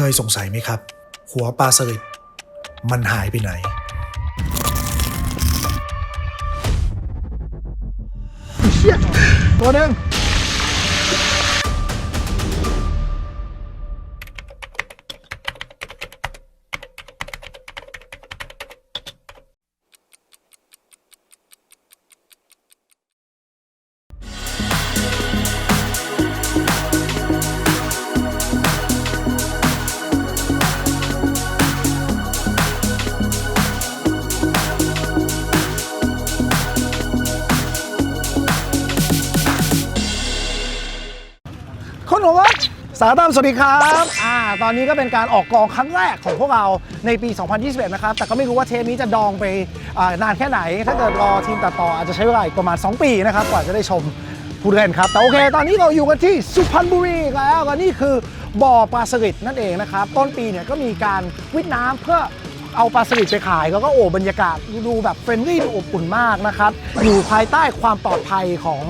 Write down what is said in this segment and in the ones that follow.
เคยสงสัยไหมครับ หัวปลาสลิดมันหายไปไหนตัวหนึ่ง สาตามสวัสดีครับอ่าตอนนี้ก็เป็นการออกกองครั้งแรกของพวกเราในปี 2021 นะครับ แต่ก็ไม่รู้ว่าเทปนี้จะดองไปอ่านานแค่ไหน ถ้าเกิดรอทีมตัดต่ออาจจะใช้เวลาอีกประมาณ 2 ปีนะครับ กว่าจะได้ชมผู้เล่นครับ แต่โอเค ตอนนี้เราอยู่กันที่สุพรรณบุรีแล้วก็นี่คือบ่อปลาสลิดนั่นเองนะครับ ต้นปีเนี่ยก็มีการวิทน้ำเพื่อ เอาปลาสลิดไปขายแล้วก็โอ้บรรยากาศดูแบบเฟรนลี่ดูอบอุ่นมากนะครับ อยู่ภายใต้ความปลอดภัยของ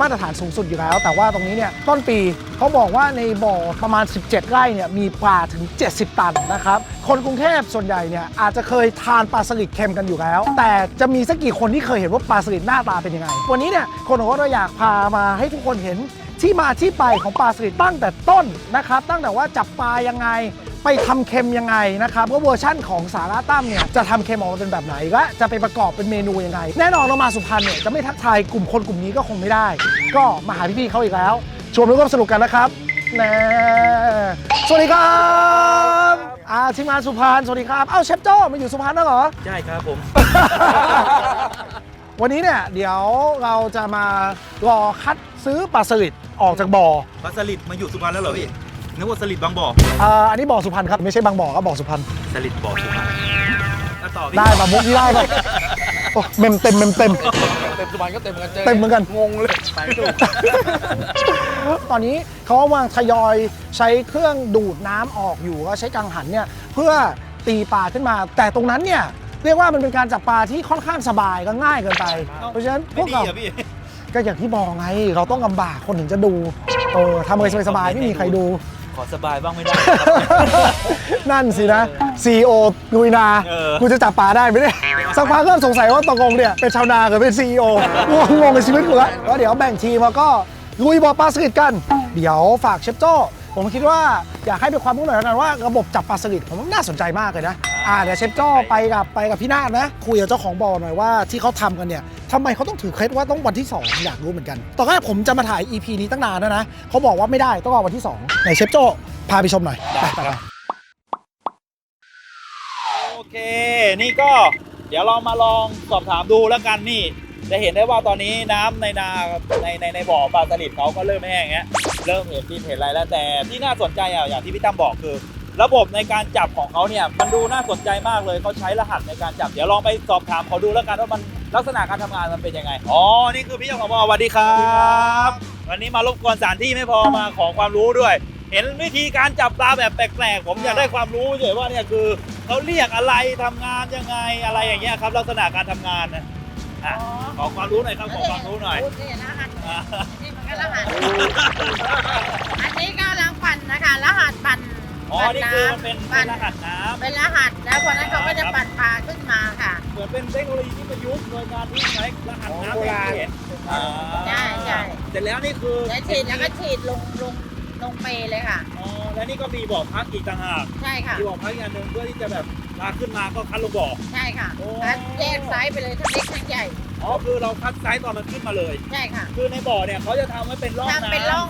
มาตรฐานสูงสุดอยู่แล้ว แต่ว่าตรงนี้เนี่ยต้นปีเขาบอกว่าในบ่อประมาณ 17 ไร่เนี่ยมีปลาถึง 70 ตันนะครับ คนกรุงเทพส่วนใหญ่เนี่ยอาจจะเคยทานปลาสลิดเค็มกันอยู่แล้ว แต่จะมีสักกี่คนที่เคยเห็นว่าปลาสลิดหน้าตาเป็นยังไง วันนี้เนี่ยคนของเราอยากพามาให้ทุกคนเห็น ที่มาที่ไปของปลาสลิดตั้งแต่ต้นนะครับ ตั้งแต่ว่าจับปลายังไงไปทำเค็มยังไงนะครับว่าเวอร์ชั่นของสาระตั้มเนี่ยจะทำเค็มออกมาเป็นแบบไหนและจะไปประกอบเป็นเมนูยังไง แน่นอนเรามาสุพรรณเนี่ยจะไม่ทักทายกลุ่มคนกลุ่มนี้ก็คงไม่ได้ ก็มาหาพี่ๆเขาอีกแล้วชวนร่วมสนุกกันนะครับนะสวัสดีครับอาทีมงานสุพรรณสวัสดีครับเอ้าเชฟโจ้มาอยู่สุพรรณแล้วเหรอใช่ครับผมวันนี้เนี่ยเดี๋ยวเราจะมารอคัด ซื้อปลาสลิดออกจากบ่อปลาสลิดมาอยู่สุพรรณแล้วเหรอพี่นึกว่าสลิดบางบ่ออ่าอันนี้บ่อสุพรรณครับไม่ใช่บางบ่อครับบ่อสุพรรณสลิดบ่อสุพรรณแล้วต่อพี่ได้มามุกนี้ได้ป่ะโอ้เมมเต็มเมมเต็ม เต็มสุพรรณก็เต็มเหมือนกันเจอเต็มเหมือนกัน งงเลยไปไม่ถูกตอนนี้เขากำลังทยอยใช้เครื่องดูดน้ำออกอยู่ก็ใช้กังหันเนี่ยเพื่อตีปลาขึ้นมา แต่ตรงนั้นเนี่ยเรียกว่ามันเป็นการจับปลาที่ค่อนข้างสบายก็ง่ายเกินไป เพราะฉะนั้นพไม่วกดีเรา อะพี่ ก็อย่างที่บอกไง เราต้องลำบากคนถึงจะดู เออทำอะไรสบายๆไม่มีใครดู ขอสบายบ้างไม่ได้นั่นสินะ CEO ลุยนา เออ กูจะจับปลาได้ไหมเนี่ย สักพักเริ่มสงสัยว่าตกลงเนี่ย เป็นชาวนาหรือเป็น CEO งงงงในชีวิตกูละแล้วเดี๋ยวแบ่งทีมแล้วก็ลุยบอลปลาสลิดกัน เดี๋ยวฝากเชฟโจ้ผมคิดว่าอยากให้เป็นความรู้หน่อยแล้วกันว่าระบบจับปลาสลิดผมว่าน่าสนใจมากเลยนะ อ่าเดี๋ยวเชฟโจ้ไปกับไปกับพี่นาฏนะ คุยกับเจ้าของบ่อหน่อยว่าที่เขาทำกันเนี่ยทำไมเขาต้องถือเคล็ดว่าต้องวันที่ 2 อยากรู้เหมือนกัน ตอนแรกผมจะมาถ่าย EP นี้ตั้งนานแล้วนะเขาบอกว่าไม่ได้ต้องรอวันที่สองไหนเชฟโจ้พาไปชมหน่อยไปไปไปโอเค นี่ก็เดี๋ยวเรามาลองสอบถามดูแล้วกันนี่ จะเห็นได้ว่าตอนนี้น้ำในนาในในในบ่อปลาสลิดเขาก็เริ่มแห้งเงี้ยเริ่มเห็นดินเห็นอะไรแล้วแต่ที่น่าสนใจอะอย่างที่พี่ตั้มบอกคือ ระบบในการจับของเขาเนี่ยมันดูน่าสนใจมากเลยเขาใช้รหัสในการจับ เดี๋ยวลองไปสอบถามเขาดูแล้วกันว่ามันลักษณะการทำงานมันเป็นยังไง อ๋อ นี่คือพี่เจ้าของบ่อสวัสดีครับ วันนี้มารบกวนสถานที่ไม่พอมาขอความรู้ด้วย เห็นวิธีการจับปลาแบบแปลกๆ ผมอยากได้ความรู้เฉยว่าเนี่ยคือเขาเรียกอะไรทำงานยังไงอะไรอย่างเงี้ยครับ ลักษณะการทำงานนะอะขอความรู้หน่อยครับขอความรู้หน่อยนี่รหัสอะนี่มันก็รหัส อันนี้ก็ล้างปั่นนะคะรหัสปั่น อ๋อปั่นนี่น้คือมันเป็นำเป็ปั่นนรหัสน้ำ เป็นรหัสแล้วพอนั้นเขาก็จะปั่นปลาขึ้นมาค่ะ เหมือนเป็นเทคโนโลยีที่ประยุกต์โดยการที่ใช้รหัสน้ำโบราณเห็นอ่าใช่ใช่ เสร็จแล้วนี่คือแล้วฉีดแล้วก็ฉีดลงลงลงเปเลยค่ะ อ๋อแล้วนี่ก็มีบ่อพักอีกต่างหากใช่ค่ะ มีบ่อพักอีกอันหนึ่งเพื่อที่จะแบบลากขึ้นมาก็คัดลงบ่อ ใช่ค่ะโอ้ คัดแยกไซส์ไปเลยทั้งเล็กทั้งใหญ่ อ๋อคือเราคัดไซส์ตอนมันขึ้นมาเลย ใช่ค่ะคือในบ่อเนี่ยเขาจะทำไว้เป็นร่องน้ำทำเป็นร่อง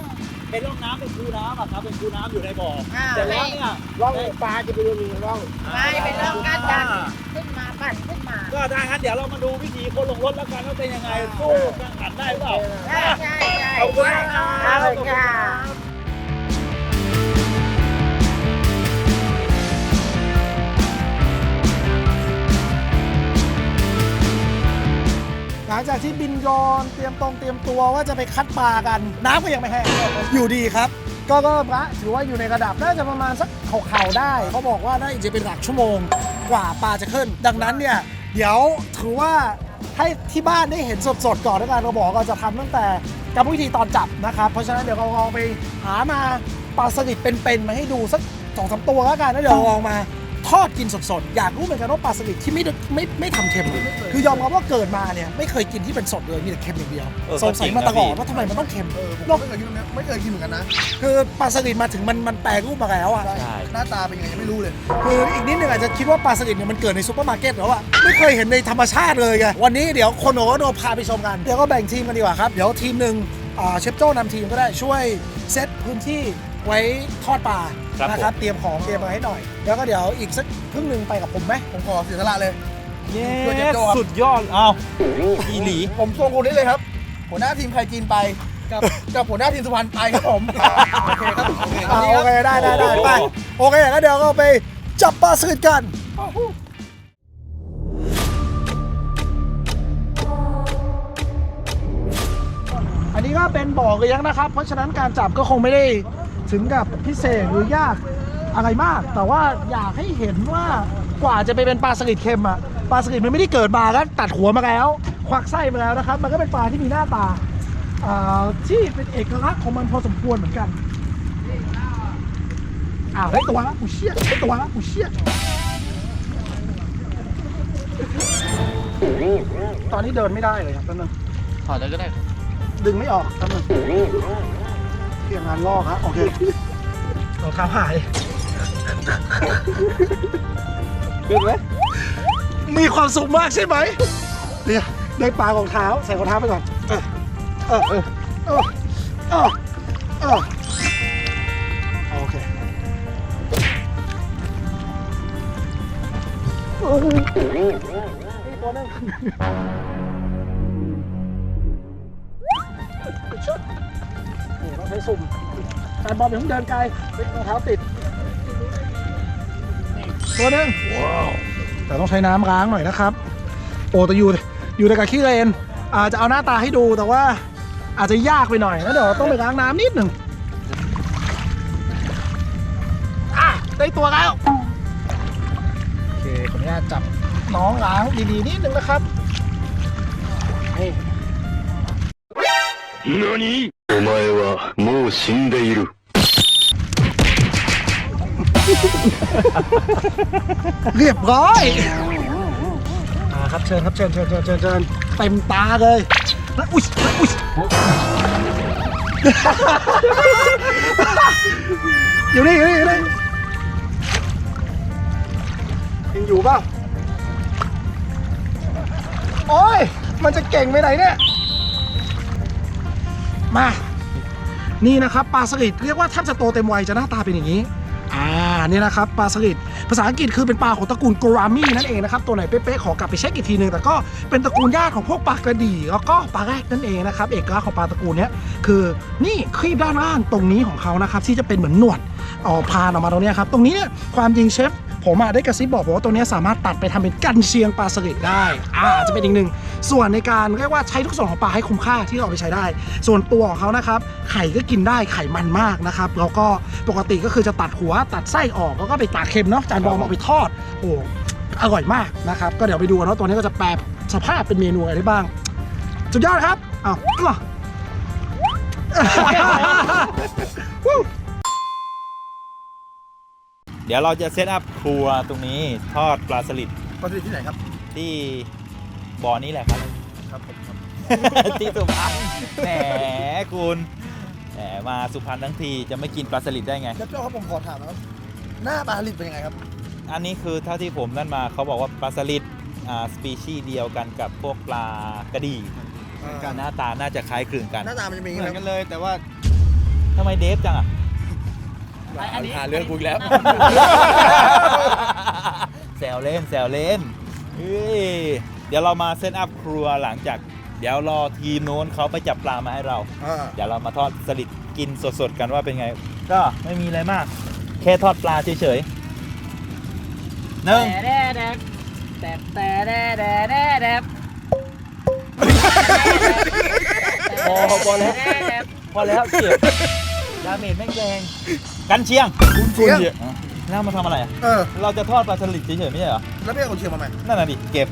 เป็นร่องน้ำเป็นคูน้ำอะครับเป็นคูน้ำอยู่ในบ่ออ่า แต่แล้วเนี่ยร่องปลาจะไปดูมีร่อง ไม่เป็นร่องการดันขึ้นมาปั่นขึ้นมา ก็ได้ครับเดี๋ยวเรามาดูวิธีคนลงรถแล้วกันว่าเป็นยังไงสู้กังหันได้หรือเปล่า ใช่ใช่ใช่ขอบคุณมากครับ ขอบคุณค่ะ หลังจากที่บินรอนเตรียมตรงเตรียมตัวว่าจะไปคัดปลากัน น้ำก็ยังไม่แห้งอยู่ดีครับ ก็ก็พระถือว่าอยู่ในระดับน่าจะประมาณสักเข่าๆได้ เขาบอกว่าน่าจะเป็นหลักชั่วโมงกว่าปลาจะขึ้น ดังนั้นเนี่ยเดี๋ยวถือว่าให้ที่บ้านได้เห็นสดๆก่อนแล้วกันเราบอกเราจะทำตั้งแต่กรรมวิธีตอนจับนะครับ เพราะฉะนั้นเดี๋ยวเราลองไปหามาปลาสลิดเป็นๆมาให้ดูสักสองสามตัวแล้วกันแล้วเดี๋ยวลองมา ทอดกินสดๆ อยากรู้เหมือนกันว่าปลาสลิดที่ไม่ได้ไม่ไม่ทำเค็มคือยอมรับว่าเกิดมาเนี่ยไม่เคยกินที่เป็นสดเลยมีแต่เค็มอย่างเดียวเออสงสัยมาตลอดก็จริงนะพี่ ว่าทำไมมันต้องเค็มเออผมเนอะไม่เคยกินนะไม่เคยกินเหมือนกันนะ คือปลาสลิดมาถึงมันมันแปลรูปมาแล้วอะใช่ หน้าตาเป็นยังไงยังไม่รู้เลย คืออีกนิดนึงอาจจะคิดว่าปลาสลิดเนี่ยมันเกิดในซูเปอร์มาร์เก็ตแล้วอะไม่เคยเห็นในธรรมชาติเลยไงวันนี้เดี๋ยวคนโอโนพาไปชมกันเดี๋ยวก็แบ่งทีมกันดีกว่าครับเดี๋ยวทีมหนึ่งอ่าเชฟโจ้นำทีมก็ได้ช่วยเซตพื้นที่ ไว้ทอดปลาครับนะครับผมเตรียมของเตรียมอะไรให้หน่อย แล้วก็เดี๋ยวอีกสักครึ่งหนึ่งไปกับผมไหมผมขอเสียสละเลย เย้ช่วยเจ๊โจ้ครับ สุดยอดเอาอีหลี ผมส่งคนนี้เลยครับ หัวหน้าทีมใครจีนไปกับ กับหัวหน้าทีมสุพรรณไปครับผมโอเคครับโอเคอ่าดีโอครับเคได้ได้ได้ไปโอเคแล้วเดี๋ยวก็ไปจับปลาสลิดกัน อันนี้ก็เป็นบ่อเลี้ยงนะครับ เพราะฉะนั้นการจับก็คงไม่ได้ ถึงกับพิเศษหรือยากอะไรมาก แต่ว่าอยากให้เห็นว่ากว่าจะไปเป็นปลาสลิดเค็มอะปลาสลิดมันไม่ได้เกิดมาแล้วตัดหัวมาแล้ว ควักไส้มาแล้วนะครับ มันก็เป็นปลาที่มีหน้าตาอ่าที่เป็นเอกลักษณ์ของมันพอสมควรเหมือนกันอ้าวได้ตัวแล้วกูเชี่ยได้ตัวแล้วกูเชี่ยตอนนี้เดินไม่ได้เลยครับตอนนึงถอดเลยก็ได้ ดึงไม่ออกครับมันเกี่ยงงานลอกฮะโอเครองเท้าหายดึงไหมมีความสุขมากใช่ไหมเนี่ยได้ปลารองเท้าใส่รองเท้าไปก่อนเออเออเออเออเออโอเคโอ้โหนี่ตัวนึงนี่ต้องใช้สุ่ม แฟนบอลอย่าเพิ่งเดินไกลเฮ้ยรองเท้าติดนี่ตัวหนึงแต่ต้องใช้น้ำล้างหน่อยนะครับ โอ้แต่อยู่อยู่ในกับขี้เลนอาจจะเอาหน้าตาให้ดูแต่ว่าอาจจะยากไปหน่อยแล้วเดี๋ยวต้องไปล้างน้ำนิดหนึ่งอ่ะได้ตัวแล้ว โอเคขออนุญาตจับน้องล้างดีๆนิดนึงนะครับนี่ 何お前はもう死んでいる。 เรียบร้อยอ่าครับเชิญครับเชิญเชิญเชิญเชิญเชิญเต็มตาเลยแล้วอุ้ยอุ้ยอยู่นี่อยู่นี่อยู่นี่ยังอยู่เปล่าโอ้ย มันจะเก่งไปไหนเนี่ย มา นี่นะครับปลาสลิดเรียกว่าถ้าจะโตเต็มวัยจะหน้าตาเป็นอย่างนี้ เนี่นะครับปลาสลิดภาษาอังกฤษคือเป็นปลาของตระกูลโกรามี่นั่นเองนะครับตัวไหนเป๊ะๆขอกลับไปเช็คอีกทีหนึ่งแต่ก็เป็นตระกูลญาติของพวกปลากระดี่แล้วก็ปลาแรกนั่นเองนะครับเอกลักษณ์ของปลาตระกูลเนี้ยคือนี่ครีบด้านล่างตรงนี้ของเขานะครับที่จะเป็นเหมือนหนวดออกพานออกมาตรงนี้ครับตรงนี้เนี่ยความจริงเชฟ ผมอะได้กระซิบบอกผมว่าตัวเนี้ยสามารถตัดไปทำเป็นกันเชียงปลาสลิดได้อ่าจะเป็นอีกหนึ่งส่วนในการเรียกว่าใช้ทุกส่วนของปลาให้คุ้มค่าที่เราเอาไปใช้ได้ ส่วนตัวของเขานะครับไข่ก็กินได้ไข่มันมากนะครับแล้วก็ปกติก็คือจะตัดหัวตัดไส้ออกแล้วก็ไปตากเค็มเนาะจานบอมเอาไปทอดโอ้อร่อยมากนะครับก็เดี๋ยวไปดูกันว่าตัวนี้ก็จะแปลสภาพเป็นเมนูอะไรได้บ้างสุดยอดครับอ้าว เดี๋ยวเราจะเซตอัพครัวตรงนี้ทอดปลาสลิดปลาสลิดที่ไหนครับ ที่บ่อนี้แหละครับ ครับผมครับที่สุพรรณแหมคุณแหมมาสุพรรณทั้งทีจะไม่กินปลาสลิดได้ไงเชฟโจ้ครับผมขอถามนะครับหน้าปลาสลิดเป็นยังไงครับ อันนี้คือเท่าที่ผมนั่นมาเขาบอกว่าปลาสลิดอ่าสปีชีส์เดียวกันกับพวกปลากระดี่หน้าตาน่าจะคล้ายคลึงกันหน้าตามันจะมีเหมือนกันเลยแต่ว่าทำไมเดฟจังอะ หาเรื่องกูอีกแล้ว แซวเล่นแซวเล่นเฮ้ยเดี๋ยวเรามาเซตอัพครัวหลังจาก เดี๋ยวรอทีมโน้นเขาไปจับปลามาให้เรา อ่า เดี๋ยวเรามาทอดสลิดกินสดๆกันว่าเป็นไง ก็ไม่มีอะไรมาก แค่ทอดปลาเฉยๆหนึ่งแต่แดดแต่แต่แดดแดดแดดแดดพอพอแล้วพอแล้วเก็บ ดาเมจแม่งแรงกันเชียงคุณเชียงอะแล้วมาทำอะไรอะ เออ เราจะทอดปลาสลิดเฉยๆไม่ใช่เหรอ แล้วพี่เอากุนเชียงมาไหมนั่นน่ะดิ เก็บ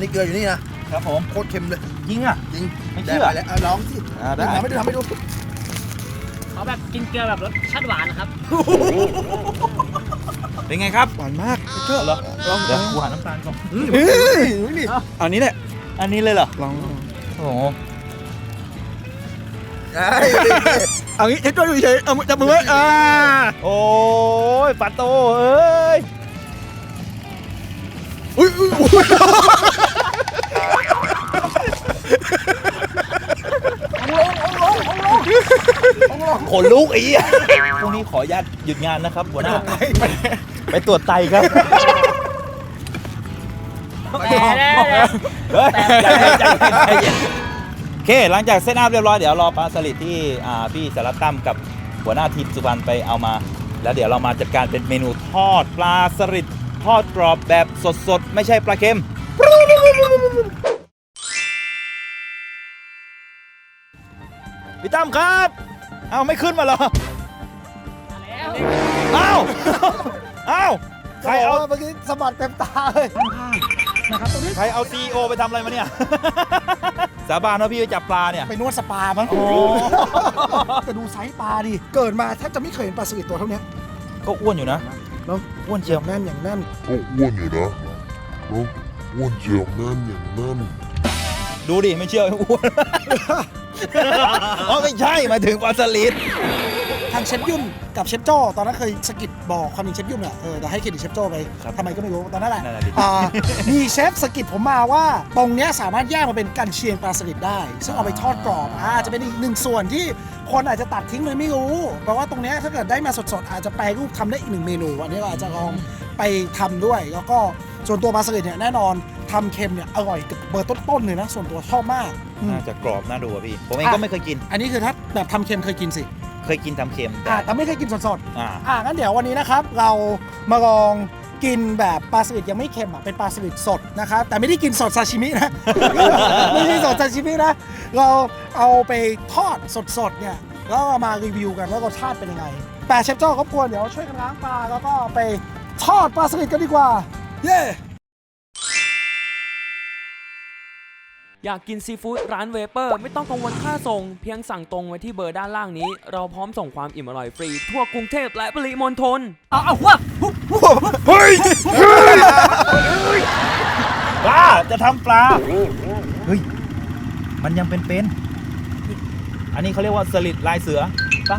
นี่เกลืออยู่นี่นะ ครับผม โคตรเค็มเลยยิงอะ จริงไม่เชื่อ ด้ปแล้วเอาลองสิอ่าได้ ทำให้ดูทำให้ดูเขาแบบกินเกลือแบบรสชาติหวานนะครับ เป็นไงครับหวานมากเหรอลองเดี๋ยวกูหาน้ำตาลก่อน เฮ้ยนี่เอานี้แหละ อันนี้เลยเหรอ ลองโอ้โห เอางี้เช็ดตัวอยู่เฉยเอาจับมือไว้อ่าโอ้ยปาโตเอ้ยอุ้ยอุ้ยอุ้ยขนลุกไอ้เหี้ยพรุ่งนี้ขออนุญาตหยุดงานนะครับหัวหน้า ไปตรวจไตครับเฮ้ยใจเย็นใจ เย็นใจเย็นโอเค หลังจากเซตอัพเรียบร้อย เดี๋ยวรอปลาสลิดที่อ่าพี่สารตั้มกับหัวหน้าทีมสุพรรณไปเอามา แล้วเดี๋ยวเรามาจัดการเป็นเมนูทอดปลาสลิดทอดกรอบแบบสดๆ ไม่ใช่ปลาเค็ม พี่ตั้มครับ เอาไม่ขึ้นมาเหรอเอ้าเอ้าใครเอาเมื่อกี้สะบัดเต็มตาเลย นะครับตรงนี้ใครเอาซีโอไปทำอะไรมาเนี่ย สาบานว่าพี่ไปจับปลาเนี่ย ไปนวดสปามั้งโอ้ แต่ดูไซส์ปลาดิ เกิดมาแทบจะไม่เคยเห็นปลาสลิดตัวเท่านี้ก็อ้วนอยู่นะแล้วอ้วนเชียว แน่นอย่างแน่น ก็อ้วนอยู่นะแล้วอ้วนเจียวแน่นอย่างแน่น ดูดิ ไม่เชื่ออ้วน อ๋อไม่ใช่หมายถึงปลาสลิด ทางเชฟยุ่นกับเชฟโจ้ตอนนั้นเคยสะกิดบอกความจริงเชฟยุ่นอะเออแต่ให้เครดิตเชฟโจ้ไปทำไมก็ไม่รู้ตอนนั้นแหละนั่นแหละดิ อ่ามีเชฟสะกิดผมมาว่าตรงเนี้ยสามารถแยกมาเป็นกันเชียงปลาสลิดได้ ซึ่งเอาไปทอดกรอบอ่าจะเป็นอีกหนึ่งส่วนที่คนอาจจะตัดทิ้งเลยไม่รู้แปลว่าตรงเนี้ยถ้าเกิดได้มาสดๆอาจจะแปลรูปทำได้อีกหนึ่งเมนูอันนี้เราอาจจะลองไปทำด้วย แล้วก็ส่วนตัวปลาสลิดเนี่ยแน่นอนทำเค็มเนี่ยอร่อยกับเบอร์ต้นๆเลยนะส่วนตัวชอบมากอืม น่าจะกรอบน่าดูอะพี่ ผมเองก็ไม่เคยกิน อันนี้คือถ้าแบบทำเค็มเคยกินสิ เคยกินทำเค็มแต่ อ่าแต่ไม่เคยกินสดอ่า ๆอ่างั้นเดี๋ยววันนี้นะครับ เรามาลองกินแบบปลาสลิดยังไม่เค็มอะเป็นปลาสลิดสดนะครับแต่ไม่ได้กินสดซาชิมินะ ไม่ใช่สดซาชิมินะ เราเอาไปทอดสดๆเนี่ยแล้วเอามารีวิวกันว่ารสชาติเป็นยังไงแต่เชฟโจ้ก็ควรเดี๋ยวช่วยกันล้างปลาแล้วก็ไปทอดปลาสลิดกันดีกว่า เย้ อยากกินซีฟู้ดร้านเวเปอร์ไม่ต้องกังวลค่าส่ง เพียงสั่งตรงไว้ที่เบอร์ด้านล่างนี้ เราพร้อมส่งความอิ่มอร่อยฟรี ทั่วกรุงเทพและปริมณฑลเอาเอาว่าเฮ้ยบ้าจะทำปลาเฮ้ยมันยังเป็นเป็นอันนี้เขาเรียกว่าสลิดลายเสือปะ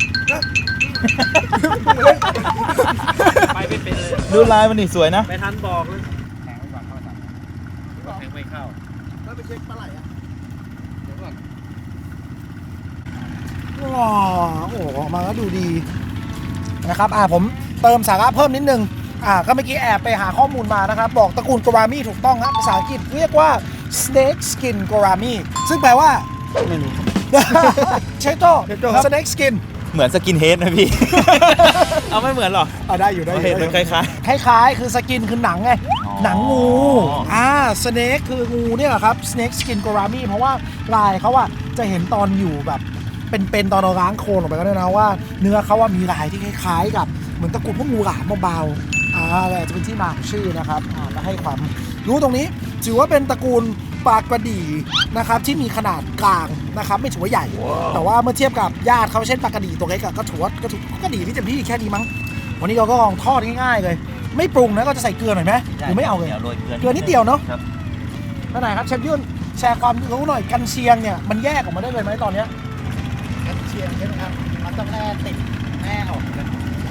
ไปไม่เป็นเลยดูลายมันนี่สวยนะ ไปทันบอกเลย แล้วไป เช็คปลาไหลอะว้าวโอ้โหออกมาแล้วดูดีนะครับ อ่าผมเติมสาระเพิ่มนิดนึง อ่า ก็เมื่อกี้แอบไปหาข้อมูลมานะครับ บอกตระกูลโกรามิถูกต้องครับภาษาอังกฤษเรียกว่า snake skin gourami ซึ่งแปลว่า ไม่รู้เชโต้ snake skin เหมือนสกินเฮดนะพี่ เอาไม่เหมือนหรออ่าได้อยู่ได้อเห็นยู่มันคล้ายคล้ายๆ คือสกินคือหนังไงอ๋อหนังงูอ่าสเน k คืองูเนี่ยแหละครับ snake skin gourami เพราะว่าลายเขาอะจะเห็นตอนอยู่แบบ เป็นๆตอนเราล้างโคลนออกไปก็ได้นะว่า เนื้อเขาว่ามีลายที่คล้ายๆ กับเหมือนตระกูลพวกงูหลามเบาๆอ่าอะไรอาจจะเป็นที่มาของชื่อนะครับอ่ามาให้ความรู้ตรงนี้ ถือว่าเป็นตระกูล ปลากระดีนะครับที่มีขนาดกลางนะครับไม่ถือว่าใหญ่ แต่ว่าเมื่อเทียบกับญาติเขาเช่นปลากระดีตัวเล็กอะก็ถือว่าก็ถือก็กระดีที่เต็มที่แค่นี้มั้ง วันนี้เราก็ลองทอดง่ายๆเลย ไม่ปรุงนะก็จะใส่เกลือหน่อยไหมหรือไม่เอาเลย ดี๋วโรยเกลือเกลือนิดเดียวเนอะ ครับท่านไหนครับเชฟยุ่นแชร์ความรู้หน่อยกันเชียงเนี่ยมันแยกออกมาได้เลยไหมตอนเนี้ย กันเชียงใช่ไหมครับ มันต้องแน่ติดแน่ออกกัน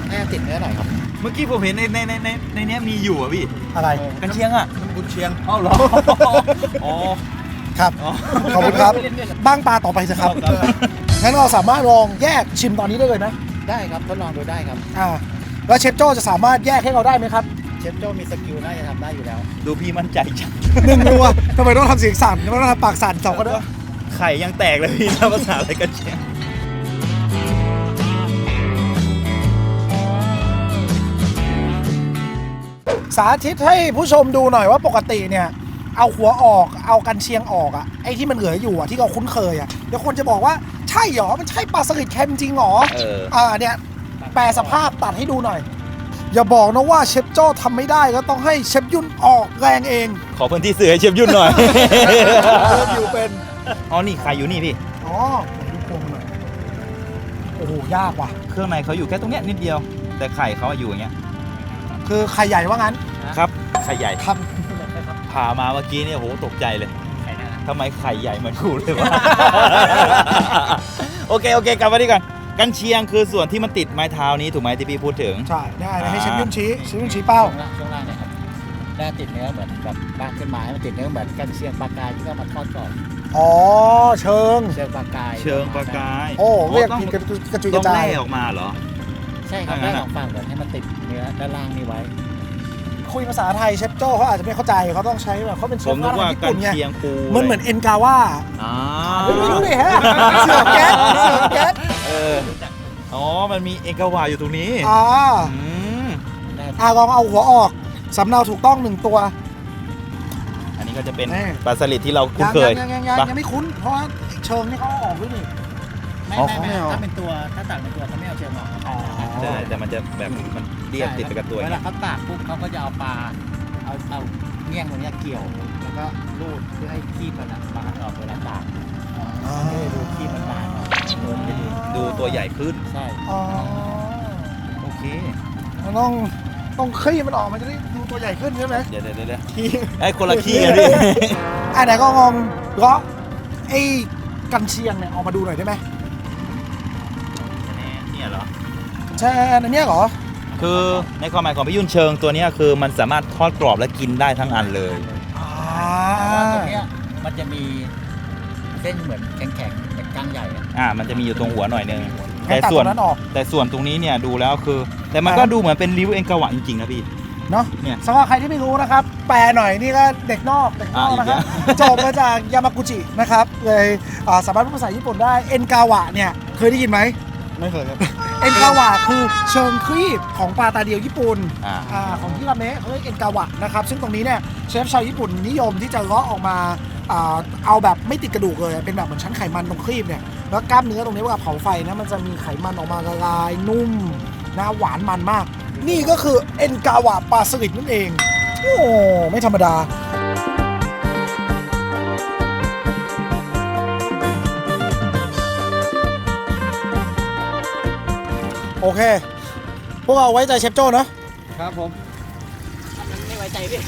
แน่ติดเนื้อหน่อยครับเมื่อกี้ผมเห็นในในในในในเนี้ยมีอยู่อะพี่อะไรกันเชียงอะมันกุนเชียงเอ้าเหรออ๋อ ครับอ๋อขอบคุณครับ บ้างปลาต่อไปเถอะครับครับ งั้นเราสามารถลองแยกชิมตอนนี้ได้เลยไหมได้ครับทดลองดูได้ครับ อ่าแล้วเชฟโจ้จะสามารถแยกให้เราได้ไหมครับเชฟโจ้มีสกิลน่าจะทำได้อยู่แล้ว ดูพี่มั่นใจจังหนึ่งตัวทำไมต้องทำเสียงสั่นทำไมต้องทำปากสั่นสองก็ได้ไข่ยังแตกเลยพี่ถ้าภาษาอะไรกันเชียง สาธิตให้ผู้ชมดูหน่อยว่าปกติเนี่ย เอาหัวออกเอากันเชียงออกอะไอ้ที่มันเหลืออยู่อะที่เราคุ้นเคยอะเดี๋ยวคนจะบอกว่าใช่หรอมันใช่ปลาสลิดเค็มจริงหรอเอออ่าเนี่ยแปลสภาพตัดให้ดูหน่อย อย่าบอกนะว่าเชฟโจ้ทำไม่ได้ก็ต้องให้เชฟยุ่นออกแรงเอง ขอพื้นที่สื่อให้เชฟยุ่นหน่อยอยู่เป็นอ๋อนี่ไข่อยู่นี่พี่อ๋อผมดูโครงหน่อยโอ้โหยากว่ะ เครื่องในเขาอยู่แค่ตรงเนี้ยนิดเดียว แต่ไข่เขาอะอยู่อย่างเงี้ย คือไข่ใหญ่ว่างั้นครับไข่ใหญ่ครับผ่ามาเมื่อกี้เนี่ยโหตกใจเลยทำไมไข่ใหญ่เหมือนกูเลยวะ โอเคโอเคกลับมาดีก่อนกันเชียงคือส่วนที่มันติดไม้เท้านี้ถูกไหมที่พี่พูดถึง ใช่ได้นะให้เชฟยุ่นชี้เชฟยุ่นชี้เป้าช่วงล่างช่วงล่างเนี่ยครับได้ติดเนื้อเหมือนแบบบางขึ้นมาให้มันติดเนื้อเหมือนกันเชียงปลากายที่เขามาทอดก่อนอ๋อเชิงเชียงปลากาย เชิงปลากาย โอ้เรียกต้องผิดกระจุยกต้อระงจายแล่ออกมาเหรอ ใช่ครับถ้างั้ได้นอะสองฝั่งเหมือนให้มันติดเนื้อด้านล่างนี่ไว้ คุยภาษาไทยเชฟโจ้เขาอาจจะไม่เข้าใจเขาต้องใช้แบบเขาเป็นเชผฟมนึกว่าญี่กัปุ่นนไงเชียงปูมันเหมือนเอ็นกาว่าอ่าไม่รู้ดิฮะเสือกแก๊สเสือกแก๊สเอออ๋อ มันมีเอกาวาอยู่ตรงนี้อ่าอืมอ่าลองเอาหัวออกสำเนาถูกต้องหนึ่งตัว อันนี้ก็จะเป็นแน่ ปลาสลิดที่เราคุ้นยังเคยยังยังยังปะยังไม่คุ้นเพราะว่าเชิงนี่เขาเอาออกด้วยนี่ ไม่อ๋อไม่ไม่เขาไม่เอา ถ้าเป็นตัวถ้าตัดเป็นตัวเขาไม่เอาเชือกออกครับใช่แต่มันจะแบบมันเรียบติดไปกับตัวเวอย่างลาเงี้ยเขาตากปุ๊บเขาก็จะเอาปลาเอาเอาเงี้ยงตรงเนี้ยเกี่ยวแล้วก็รูดเพื่อให้ขี้มันอะบานออกเวลาตากอ๋อให้ดูขี้มันบานออกโดนไปดูดูตัวใหญ่ขึ้น ใช่ อ๋อโอเค มันต้องต้องคลี่มันออกมันจะได้ดูตัวใหญ่ขึ้นใช่ไหมเดี๋ยวเดี๋ยวเดี๋ยวขี้ไอ้คนละขี้กันดิ อะไหนก็งงเลาะไอ้กันเชียงเนี่ยออกมาดูหน่อยได้ไหม ใช่อันเนี้ยเหรอ คือในความหมายของพี่ยุ่นเชิงตัวเนี้ยคือมันสามารถทอดกรอบและกินได้ทั้งอันเลย อ่าแต่ว่าตรงเนี้ยมันจะมีเส้นเหมือนแข็งๆเหมือนก้างใหญ่อะอ่า มันจะมีอยู่ตรงหัวหน่อยนึงให้แต่ตัดส่ตวรนงนั้นออก แต่ส่วนตรงนี้เนี่ยดูแล้วคือ แต่มันก็ดูเหมือนเป็นริ้วเอ็นกาวะจริงๆนะพี่ เนาะเนี่ยสำหรับใครที่ไม่รู้นะครับ แปลหน่อยนี่ก็เด็กนอกเด็กนอกอะอีกนะครับแล้วจบมาจากยามากุจินะครับเลยอ่าสามารถพูดภาษาญี่ปุ่นได้ เอ็นกาวะเนี่ย เคยได้ยินไหมไม่เคยครับ เอ็นกาวะคือเชิงครีบของปลาตาเดียวญี่ปุ่นอ่า อ่าของฮิราเมะเขาเรียกเอ็นกาวะนะครับซึ่งตรงนี้เนี่ยเชฟชาวญี่ปุ่นนิยมที่จะเลาะออกมาอ่าเอาแบบไม่ติดกระดูกเลยเป็นแบบเหมือนชั้นไขมันตรงครีบเนี่ยแล้วกล้ามเนื้อตรงนี้เวลาเผาไฟนะมันจะมีไขมันออกมาละลายนุ่มนะหวานมันมาก นี่ก็คือเอ็นกาวะปลาสลิดนั่นเอง โอ้ไม่ธรรมดา โอเค พวกเราไว้ใจเชฟโจ้เนอะ ครับผม ไม่ไว้ใจพี่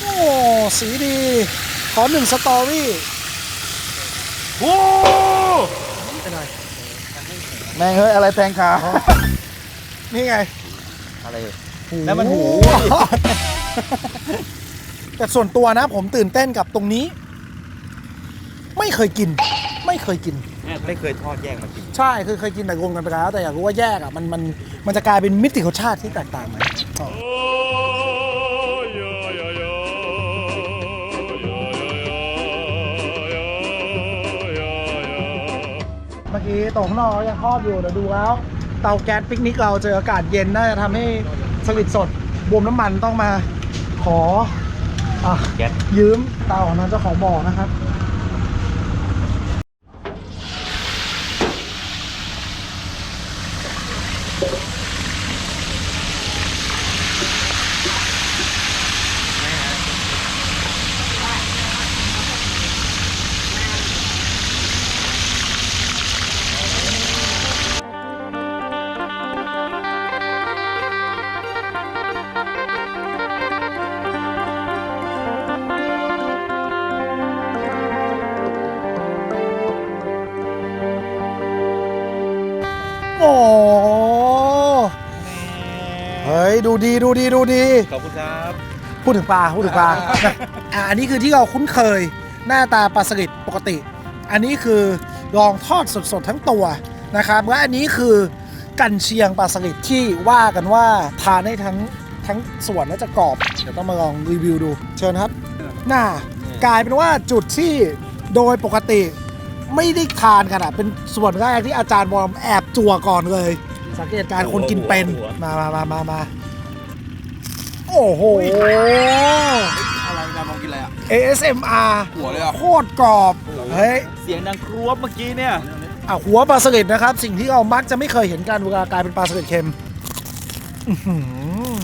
โอ้ สีดี ขอหนึ่งสตอรี่โอ้แม่งเฮ้ยอะไรแทงขานี่ไง อะไร แล้วมันหู แต่ส่วนตัวนะผมตื่นเต้นกับตรงนี้ ไม่เคยกิน ไม่เคยกิน ไม่เคยทอดแยกมากิน ใช่คือเคยกินแต่รวมกันไปแล้ว แต่อยากรู้ว่าแยกอะมันมันมันจะกลายเป็นมิติรสชาติที่แตกต่างไหมอ๋อเมื่อกี้ตรงข้างนอกยังทอดอยู่เดี๋ยวดูแล้ว เตาแก๊สปิกนิกเราเจออากาศเย็นน่าจะทำให้สลิดสดบวมน้ำมันต้องมาขออะแก๊ส ยืมเตาของทางเจ้าของบ่อนะครับ โอ้โหเฮ้ยดูดีดูดีดูดี ขอบคุณครับพูดถึงปลาพูดถึงปลาอะอันนี้คือที่เราคุ้นเคยหน้าตาปลาสลิดปกติ อันนี้คือลองทอดสดๆทั้งตัวนะครับและอันนี้คือกันเชียงปลาสลิดที่ว่ากันว่าทานได้ทั้งทั้งส่วนและจะกรอบ เดี๋ยวต้องมาลองรีวิวดู เชิญครับ น่ากลายเป็นว่าจุดที่โดยปกติ ไม่ได้ทานกันอะ เป็นส่วนแรกที่อาจารย์บอมแอบจั่วก่อนเลย สังเกตการณ์คนกินเป็น มามามามามาโอ้โห อะไรนะมองกินอะไรอะ ASMR หัวเลยอะโคตรกรอบ เฮ้ย เสียงดังครวบเมื่อกี้เนี่ยอะหัวปลาสลิดนะครับ สิ่งที่เรามักจะไม่เคยเห็นกันเวลากลายเป็นปลาสลิดเค็มอื้อหือ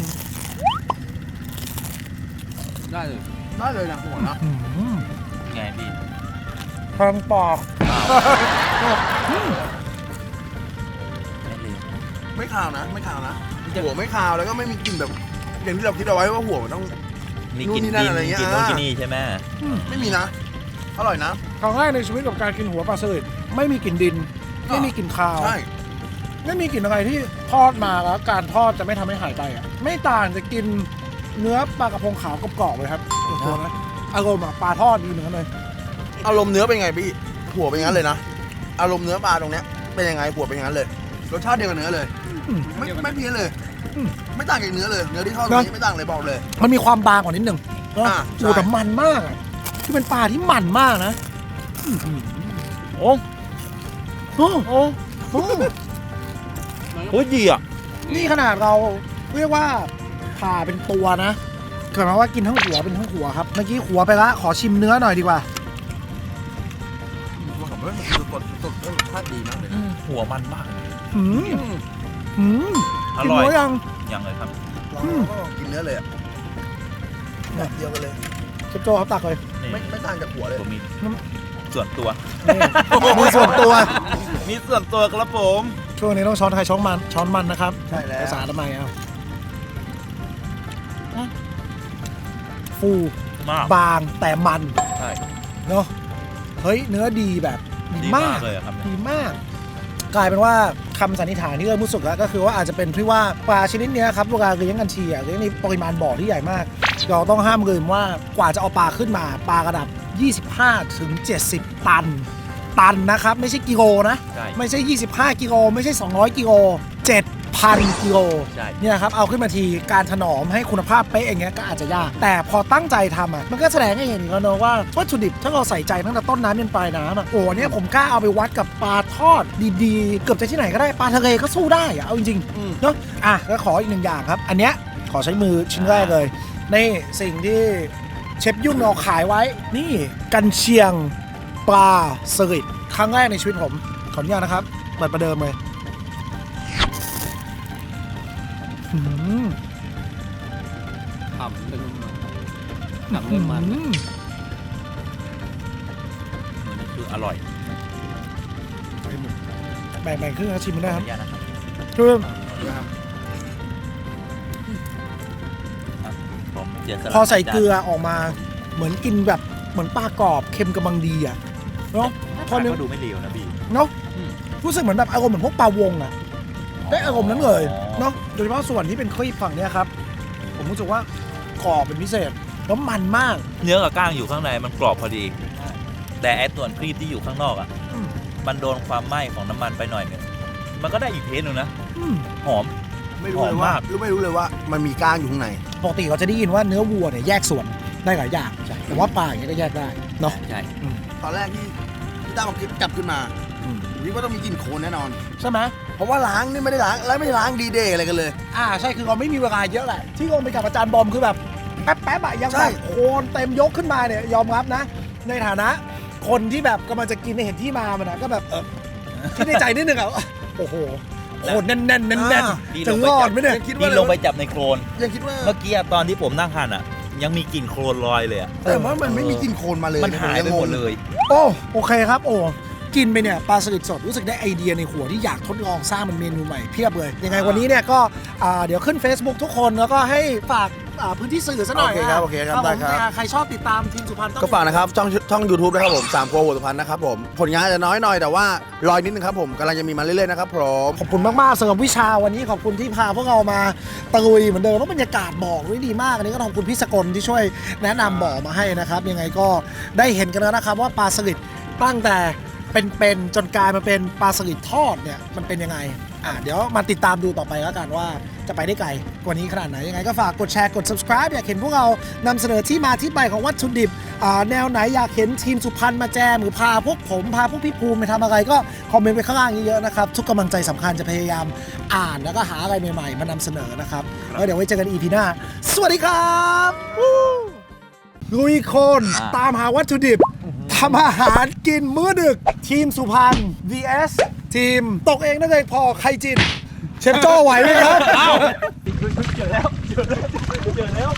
ได้เลยได้เลยนะหัวนะอื้อหือไงพี่ทางปาก ไม่ขาวนะ ไม่ขาวนะ หัวไม่ขาวแล้วก็ไม่มีกลิ่นแบบ อย่างที่เราคิดเอาไว้ว่าหัวมันต้อง มีนู่กินนนี่นั่นอะไรเงี้ยกินนู่นอ่ากินนี่ใช่ไหมไม่มีนะ อร่อยนะ ครั้งแรกในชีวิตกับการกินหัวปลาสลิดไม่มีกลิ่นดินไม่มีกลิ่นคาว ใช่ ไม่มีกลิ่นอะไรที่ทอดมาแล้วการทอดจะไม่ทำให้หายไปอะ ไม่ต่างจะกินเนื้อปลากระพงขาวกรอบๆเลยครับส่วนตัวนะอารมณ์อะปลาทอดดีเหมือนกันเลย อารมณ์เนื้อเป็นไงพี่ หัวเป็นงั้นเลยนะ อารมณ์เนื้อปลาตรงเนี้ยเป็นยังไงหัวเป็นงั้นเลย รสชาติเดียวกับเนื้อเลยอืมไม่ไม่เพี้ยนเลยอืมไม่ต่างจากเนื้อเลย เนื้อที่ทอดตรงนี้ไม่ต่างเลยบอกเลย มันมีความบางกว่านิดหนึ่งอ่าโอ้แต่มันมากอะที่เป็นปลาที่มันมากนะอื้อหือโอ้โอ้โอ้โอ้โอ้ยดีอะ นี่ขนาดเราเรียกว่าผ่าเป็นตัวนะเกิดมาว่ากินทั้งหัวเป็นทั้งหัวครับ เมื่อกี้หัวไปละ ขอชิมเนื้อหน่อยดีกว่า สดสดแล้วรสชาติดีมากเลยนะหัวมันมากหืมหืมอกินร่อยหัวยังยังเลยครับลองก็ลองกินเนื้อเลยอะแบบเดียวกันเลย เชฟโจครับตักเลยนี่ไม่ไม่ต่างจากหัวเลยผมมีส่วนตัว นี่มีส่วนตัว มีส่วนตัวครับผมช่วงนี้ต้องช้อนใครช้อนมันช้อนมันนะครับใช่แล้วภาษาทำไมเอาฟูมากบางแต่มันใช่เนาะเฮ้ยเนื้อดีแบบ ดีดีมามากกเลยอะครับดีมาก กลายเป็นว่าคำสันนิษฐานที่เริ่มรู้สึกแล้วก็คือว่าอาจจะเป็นเพราะว่าปลาชนิดเนี้ยครับเวลาเลี้ยงกันทีอะเลี้ยงในปริมาณบ่อที่ใหญ่มาก เราต้องห้ามลืมว่ากว่าจะเอาปลาขึ้นมาปลาระดับ 25ถึง70 ตัน ตันนะครับ ไม่ใช่กิโลนะ ใช่ ไม่ใช่ 25 กิโลไม่ใช่ 200 กิโล 7,000กิโลใช่ เนี่ยครับเอาขึ้นมาทีการถนอมให้คุณภาพเป๊ะอย่างเงี้ยก็อาจจะยาก แต่พอตั้งใจทำอะมันก็แสดงให้เห็นอีกแล้วเนอะว่าวัตถุดิบถ้าเราใส่ใจตั้งแต่ต้นน้ำจนปลายน้ำอะโอ้เนี่ยผมกล้าเอาไปวัดกับปลาทอดดีๆ เกือบจะที่ไหนก็ได้ปลาทะเลก็สู้ได้อะเอาจริงๆเนาะอะแล้วขออีกหนึ่งอย่างครับ อันเนี้ยขอใช้มือชิ้นแรกเลย นี่สิ่งที่เชฟยุ่งเราขายไว้ นี่กันเชียงปลาสลิดครั้งแรกในชีวิตผม ขออนุญาตนะครับเปิดประเดิมเลย ทำเรื่องมันหืมคืออร่อยแบ่งแบ่งครึ่งนะชิมมันได้ขอคอรับนุญาตนะครับคือผมเสียสละพอใส่เกลือออกมา เหมือนกินแบบเหมือนปลากรอบเค็มกำลังดีอะเนาะพพออเนื้อก็ดูไม่เลวนะพี่เนาะรู้สึกเหมือนแบบอารมณ์เหมือนพวกปลาวงอะได้อารมณ์นั้นเลยเนาะโดยเฉพาะส่วนที่เป็นครีบฝั่งเนี้ยครับ ผมรู้สึกว่ากรอบเป็นพิเศษ แล้วมันมาก เนื้อกับก้างอยู่ข้างในมันกรอบพอดี แต่ไอ้ส่วนครีบที่อยู่ข้างนอกอะอืม มันโดนความไหม้ของน้ำมันไปหน่อยหนึงมันก็ได้อีกเทสหนึงนะอืมหอม ไม่รู้เลยหอมว่ามาก รู้ไม่รู้เลยว่ามันมีก้างอยู่ข้างใน ปกติเราจะได้ยินว่าเนื้อวัวเนี่ยแยกส่วนได้หลายอย่างแต่ว่าปลาอย่างเงี้ยก็แยกได้เนาะ ใช่ตอนแรกที่ที่ตั้งความคิดจับขึ้นมาอืม ผมคิดว่าต้องมีกลิ่นโคลนแน่นอน ใช่ไหมเพราะว่าล้างนี่ไม่ได้ล้าง แล้วไม่ได้ล้างดีเดย์อะไรกันเลย อ่าใช่คือเราไม่มีเวลาเยอะแหละที่ลงไปกับอาจารย์บอมคือแบบแป๊บแป๊บๆอะยังใช่แบบโคนเต็มยกขึ้นมาเนี่ยยอมรับนะ ในฐานะ คนที่แบบกำลังจะกินในเห็นที่มามันนะก็แบบเออคิดในใจนิดนึงอะโอ้โหโคนแน่นแน่นแน่นแน่นนี่จะลงรไปอจัดบไหมเนี่ยยังคิดว่านี่ลงไปจับในโคลนยังคิดว่าเมื่อกี้อะตอนที่ผมนั่งหั่นอะยังมีกลิ่นโคลนลอยเลยอะแต่ว่ามันไม่มีกลิ่นโคลนมาเลยมันหายไปหมดเลย โอ้โอเคครับ โอ้กินไปเนี่ยปลาสลิดสดรู้สึกได้ไอเดียในหัวที่อยากทดลองสร้างมันเมนูใหม่เพียบเลย ยังไงวันนี้เนี่ยก็อ่าเดี๋ยวขึ้น Facebook ทุกคนแล้วก็ให้ฝาก อ่าพื้นที่สื่อซะหน่อยโอเคครับโอเคครับผมได้ครับอ่าใครชอบติดตามทีมสุพรรณต้องก็ฝากนะครับช่องช่องยูทูบนะครับผมสามโกหัวสุพรรณนะครับผมผลงานอาจจะน้อยหน่อยแต่ว่ารอยนิดนึงครับผมกำลังจะมีมาเรื่อยๆนะครับผมขอบคุณมากๆสำหรับวิชาวันนี้ขอบคุณที่พาพวกเรามาตะลุยเหมือนเดิมว่าบรรยากาศบอกไว้ดีมากอันนี้ก็ขอบคุณพี่สกลที่ช่วยแนะนำบ่อมาให้นะครับ ยังไงก็ได้เห็นกันแล้วนะครับว่าปลาสลิดตั้งแต่เป็นๆจนกลายมาเป็นปลาสลิดทอดเนี่ยมันเป็นยังไง อะเดี๋ยวมาติดตามดูต่อไปแล้วกันว่าจะไปได้ไกลกว่านี้ขนาดไหน ยังไงก็ฝากกดแชร์กด subscribe อยากเห็นพวกเรานำเสนอที่มาที่ไปของวัตถุดิบอ่าแนวไหนอยากเห็นทีมสุพรรณมาแจมหรือพาพวกผมพาพวกพี่ภูมิไปทำอะไรก็คอมเมนต์ไว้ข้างล่างเยอะๆนะครับ ทุกกำลังใจสำคัญจะพยายามอ่านแล้วก็หาอะไรใหม่ๆ มานำเสนอนะครับแล้วเดี๋ยวไว้เจอกัน EP หน้า สวัสดีครับวู้ลุยโคนอ่า ตามหาวัตถุดิบ ทำอาหารกินมื้อดึก ทีมสุพรรณ vs ทีมตกเองนั่นเองพอใครจิน เชฟโจ้ไหวไหมครับเจอแล้ว เจอแล้ว เจอแล้ว